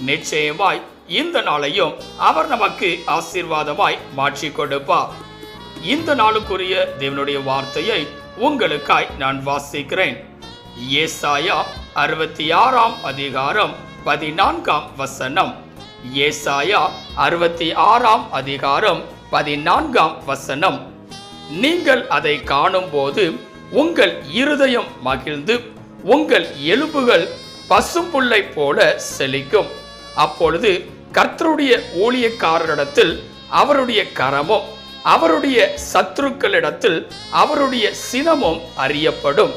நிச்சயமாய் இந்த நாளையும் அவர் நமக்கு ஆசீர்வாதமாய் மாற்றி கொடுப்பார். இந்த நாளுக்குரிய தேவனுடைய வார்த்தையை உங்களுக்காய் நான் வாசிக்கிறேன். ஏசாயா அறுபத்தி ஆறாம் அதிகாரம் பதினான்காம் வசனம். ஏசாயா அறுபத்தி ஆறாம் அதிகாரம் பதினான்காம் வசனம். நீங்கள் அதை காணும்போது உங்கள் இருதயம் மகிழ்ந்து உங்கள் எலும்புகள் பசும்புல்லை போல செழிக்கும். அப்பொழுது கர்த்தருடைய ஊழியக்காரரிடத்தில் அவருடைய கரமும் அவருடைய சத்துருக்களிடத்தில் அவருடைய சினமும் அறியப்படும்.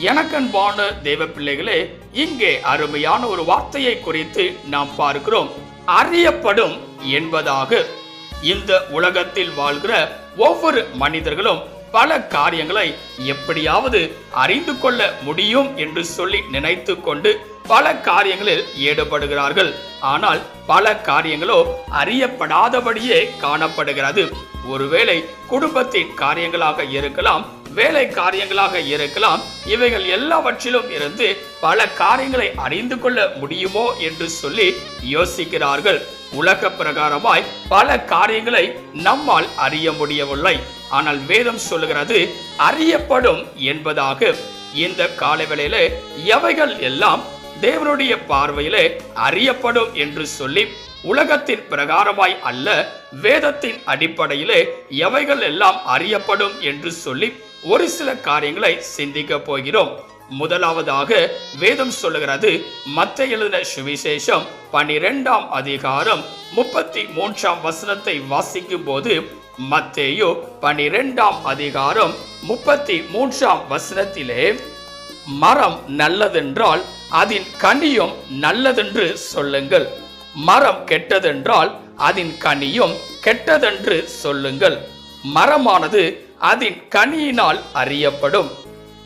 எனக்கன்பான தேவ பிள்ளைகளே இங்கே அருமையான ஒரு வார்த்தையை குறித்து நாம் பார்க்கிறோம். அறியப்படும் என்பதாக. இந்த உலகத்தில் வாழ்கிற ஒவ்வொரு மனிதர்களும் பல காரியங்களை எப்படியாவது அறிந்து கொள்ள முடியும் என்று சொல்லி நினைத்து கொண்டு பல காரியங்களில் ஈடுபடுகிறார்கள். ஆனால் பல காரியங்களோ அறியப்படாதபடியே காணப்படுகிறது. ஒருவேளை குடும்பத்தின் காரியங்களாக இருக்கலாம் வேலை காரியங்களாக இருக்கலாம் இவைகள் எல்லாவற்றிலும் இருந்து பல காரியங்களை அறிந்து கொள்ள முடியுமோ என்று சொல்லி யோசிக்கிறார்கள். உலக பிரகாரமாய் பல காரியங்களை நம்மால் அறிய முடியவில்லை. ஆனால் வேதம் சொல்லுகிறது அறியப்படும் என்பதாக. இந்த காலவேளையில எவைகள் எல்லாம் தேவனுடைய பார்வையிலே அறியப்படும் என்று சொல்லி உலகத்தின் பிரகாரமாய் அல்ல வேதத்தின் அடிப்படையிலே எவைகள் எல்லாம் அறியப்படும் என்று சொல்லி ஒரு சில காரியங்களை சிந்திக்க போகிறோம். முதலாவதாக வேதம் சொல்லுகிறது மத்த எழுதின சுவிசேஷம் பனிரெண்டாம் அதிகாரம் முப்பத்தி மூன்றாம் வசனத்தை வாசிக்கும் போது மத்தேயோ பனிரெண்டாம் அதிகாரம் முப்பத்தி மூன்றாம் வசனத்திலே மரம் நல்லதென்றால் அதன் கனியும் நல்லதென்று சொல்லுங்கள். மரம் கெட்டதென்றால் அதன் கனியும் கெட்டதென்று சொல்லுங்கள். மரமானது அதன் கனியினால் அறியப்படும்.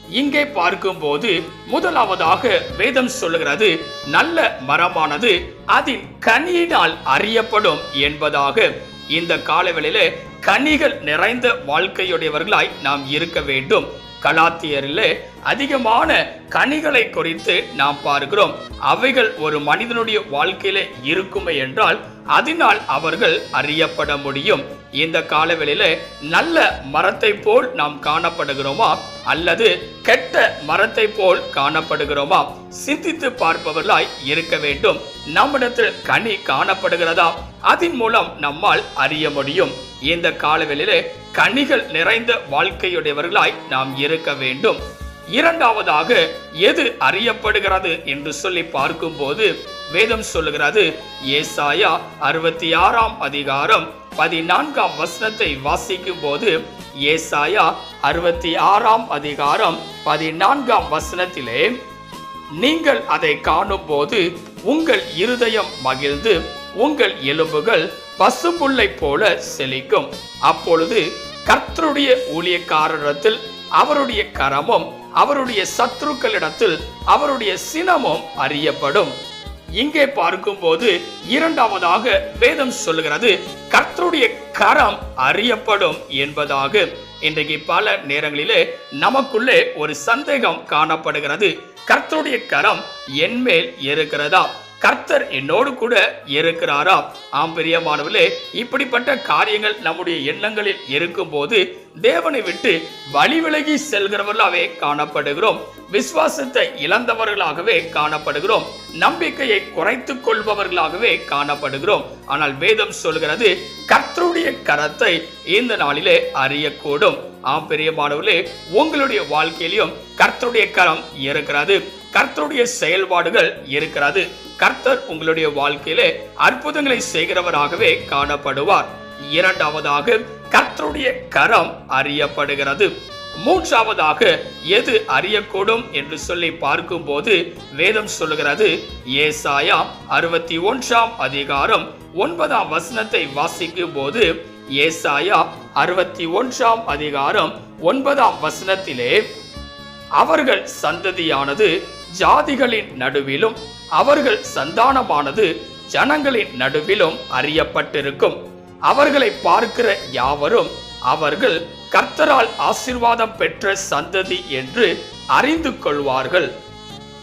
இங்கே பார்க்கும்போது முதலாவதாக வேதம் சொல்லுகிறது நல்ல மரமானது அதன் கனியினால் அறியப்படும் என்பதாக. இந்த காலவெளியில கனிகள் நிறைந்த வாழ்க்கையுடையவர்களாய் நாம் இருக்க வேண்டும். கலாத்தியரிலே அதிகமான கனிகளை குறித்து நாம் பார்க்கிறோம். அவைகள் ஒரு மனிதனுடைய வாழ்க்கையில இருக்குமே என்றால் அதனால் அவர்கள் அறியப்பட முடியும். இந்த காலவெளியில நல்ல மரத்தை போல் நாம் காணப்படுகிறோமா? அல்லது கெட்ட மரத்தை போல் காணப்படுகிறோமா? சிந்தித்து பார்ப்பவர்களாய் இருக்க வேண்டும். நம்மிடத்தில் கனி காணப்படுகிறதா? அதன் மூலம் நம்மால் அறிய முடியும். இந்த காலவெளியில கனிகள் நிறைந்த வாழ்க்கையுடையவர்களாய் நாம் இருக்க வேண்டும். இரண்டாவதாக எது அறியப்படுகிறது என்று சொல்லி பார்க்கும்போது வேதம் சொல்லுகிறது ஏசாயா அறுபத்தி ஆறாம் அதிகாரம் பதினான்காம் வசனத்தை வாசிக்கும் போது ஏசாயா அறுபத்தி ஆறாம் அதிகாரம் பதினான்காம் வசனத்திலே நீங்கள் அதை காணும் போது உங்கள் இருதயம் மகிழ்ந்து உங்கள் எலும்புகள் பசும்புல்லை போல செழிக்கும். அப்பொழுது கர்த்தருடைய ஊழியக்காரரிடத்தில் அவருடைய கரமும் அவருடைய சத்ருக்களிடத்தில் அவருடைய சினமும் அறியப்படும். இங்கே பார்க்கும்போது இரண்டாவதாக வேதம் சொல்லுகிறது கர்த்தருடைய கரம் அறியப்படும் என்பதாக. இன்றைக்கு பல நேரங்களிலே நமக்குள்ளே ஒரு சந்தேகம் காணப்படுகிறது கர்த்தருடைய கரம் என்மேல் இருக்கிறதா? கர்த்தர் என்னோடு கூட இருக்கிறாரா? ஆம் பிரியமானவர்களே இப்படிப்பட்ட காரியங்கள் நம்முடைய எண்ணங்களில் இருக்கும்போது தேவனை விட்டு வழிவிலகி செல்கிறவர்களாகவே காணப்படுகிறோம். விசுவாசத்தை இழந்தவர்களாகவே காணப்படுகிறோம். நம்பிக்கையை குறைத்து கொள்பவர்களாகவே காணப்படுகிறோம். ஆனால் வேதம் சொல்கிறது கர்த்தருடைய கரத்தை இந்த நாளிலே அறியக்கூடும். ஆம் பெரியமானவர்களே உங்களுடைய வாழ்க்கையிலும் கர்த்தருடைய கரம் இருக்கிறது. கர்த்தருடைய செயல்பாடுகள் இருக்கிறது. கர்த்தர் உங்களுடைய வாழ்க்கையிலே அற்புதங்களை செய்கிறவராகவே காணப்படுவார். இரண்டாவதாக கர்த்தருடைய கரம் அறியப்படுகிறது. மூன்றாவதாக எது அறியக்கூடும் என்று சொல்லி பார்க்கும்போது வேதம் சொல்லுகிறது ஏசாயா அறுபத்தி ஒன்றாம் அதிகாரம் ஒன்பதாம் வசனத்தை வாசிக்கும் போது ஏசாயா அறுபத்தி ஒன்றாம் அதிகாரம் ஒன்பதாம் வசனத்திலே அவர்கள் சந்ததியானது ஜாதிகளின் நடுவிலும் அவர்கள் சந்தானமானது ஜனங்களின் நடுவிலும் அறியப்பட்டிருக்கும். அவர்களை பார்க்கிற யாவரும் அவர்கள் கர்த்தரால் ஆசீர்வாதம் பெற்ற சந்ததி என்று அறிந்து கொள்வார்கள்.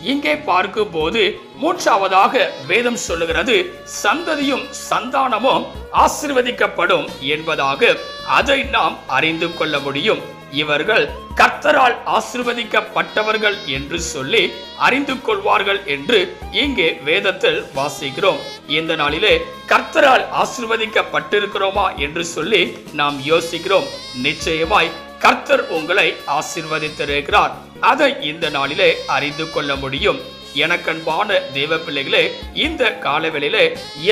இங்கே பார்க்கும்போது மூன்றாவதாக வேதம் சொல்லுகிறது சந்ததியும் சந்தானமும் ஆசிர்வதிக்கப்படும் என்பதாக அதை நாம் அறிந்து கொள்ள முடியும். இவர்கள் கர்த்தரால் ஆசிர்வதிக்கப்பட்டவர்கள் என்று சொல்லி அறிந்து கொள்வார்கள் என்று இங்கே வேதத்தில் வாசிக்கிறோம். இந்த நாளிலே கர்த்தரால் ஆசிர்வதிக்கப்பட்டிருக்கிறோமா என்று சொல்லி நாம் யோசிக்கிறோம். நிச்சயமாய் கர்த்தர் உங்களை ஆசிர்வதித்திருக்கிறார். அதை இந்த நாளிலே அறிந்து கொள்ள முடியும். எனக்கன்பான தேவ பிள்ளைகளே இந்த காலவெளியிலே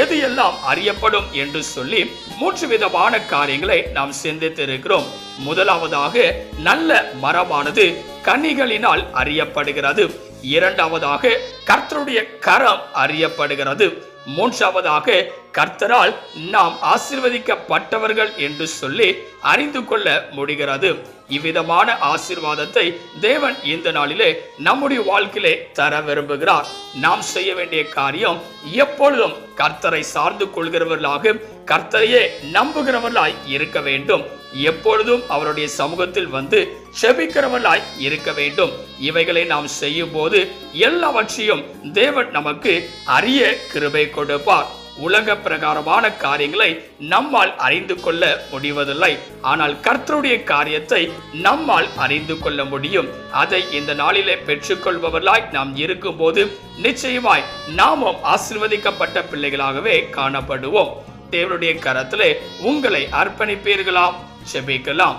எது எல்லாம் அறியப்படும் என்று சொல்லி மூன்று விதமான காரியங்களை நாம் சிந்தித்திருக்கிறோம். முதலாவதாக நல்ல மரமானது கனிகளினால் அறியப்படுகிறது. இரண்டாவதாக கர்த்தருடைய கரம் அறியப்படுகிறது. மூன்றாவதாக கர்த்தரால் நாம் ஆசிர்வதிக்கப்பட்டவர்கள் என்று சொல்லி அறிந்து கொள்ள முடிகிறது. இவ்விதமான ஆசிர்வாதத்தை தேவன் இந்த நாளிலே நம்முடைய வாழ்க்கையிலே தர விரும்புகிறார். நாம் செய்ய வேண்டிய காரியம் எப்பொழுதும் கர்த்தரை சார்ந்து கொள்கிறவர்களாக கர்த்தரையே நம்புகிறவர்களாய் இருக்க வேண்டும். எப்பொழுதும் அவருடைய சமூகத்தில் வந்து செபிக்கிறவர்களாய் இருக்க வேண்டும். இவைகளை நாம் செய்யும் போது எல்லாவற்றையும் தேவன் நமக்கு அரிய கிருபை கொடுப்பார். உலக பிரகாரமான காரியங்களை நம்மால் அறிந்து கொள்ள முடிவதில்லை. ஆனால் கர்த்தருடைய காரியத்தை நம்மால் அறிந்து கொள்ள முடியும். அதை இந்த நாளிலே பெற்றுக்கொள்பவர்களாய் நாம் இருக்கும்போது நிச்சயமாய் நாமும் ஆசிர்வதிக்கப்பட்ட பிள்ளைகளாகவே காணப்படுவோம். தேவனுடைய கரத்திலே உங்களை அர்ப்பணிப்பீர்களாம். செபிக்கலாம்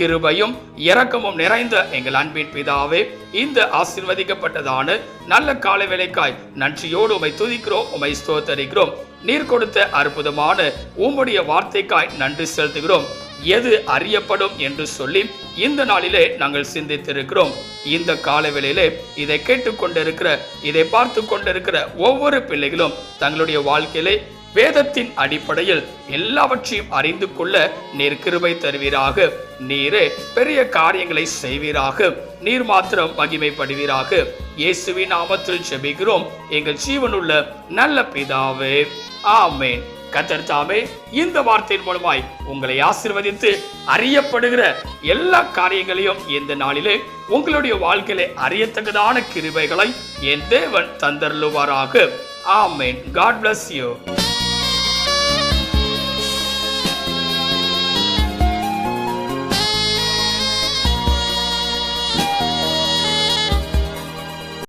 கிருபையும் இரக்கமும் நிறைந்த எங்கள் அன்பின் பிதாவே இந்த ஆசிர்வதிக்கப்பட்டதான நல்ல காலை வேலைக்காய் நன்றியோடு உமை துதிக்கிறோம் உமை ஸ்தோத்தரிக்கிறோம். நீர் கொடுத்த அற்புதமான உம்முடைய வார்த்தைக்காய் நன்றி செலுத்துகிறோம். எது அறியப்படும் என்று சொல்லி இந்த நாளிலே நாங்கள் சிந்தித்திருக்கிறோம். இந்த காலவேளையிலே இதை கேட்டுக்கொண்டிருக்கிற இதை பார்த்து கொண்டிருக்கிற ஒவ்வொரு பிள்ளைகளும் தங்களுடைய வாழ்க்கையிலே வேதத்தின் அடிப்படையில் எல்லாவற்றையும் அறிந்து கொள்ள நீர் கிருபை தருவீராக. நீரே பெரிய காரியங்களை செய்வீராக. நீர் மாத்திரம் மகிமைப்படுவீராக. இயேசுவின் நாமத்தில் செபிக்கிறோம் எங்கள் ஜீவனுள்ள நல்ல பிதாவே. ஆமேன். கத்தர் தாமே இந்த வார்த்தையின் மூலமாய் உங்களை ஆசிர்வதித்து அறியப்படுகிற எல்லா காரியங்களையும் இந்த நாளிலே உங்களுடைய வாழ்க்கையிலே அறியத்தக்கதான கிருபைகளை என் தேவன் தந்தருளுவாராக. ஆமேன். God bless you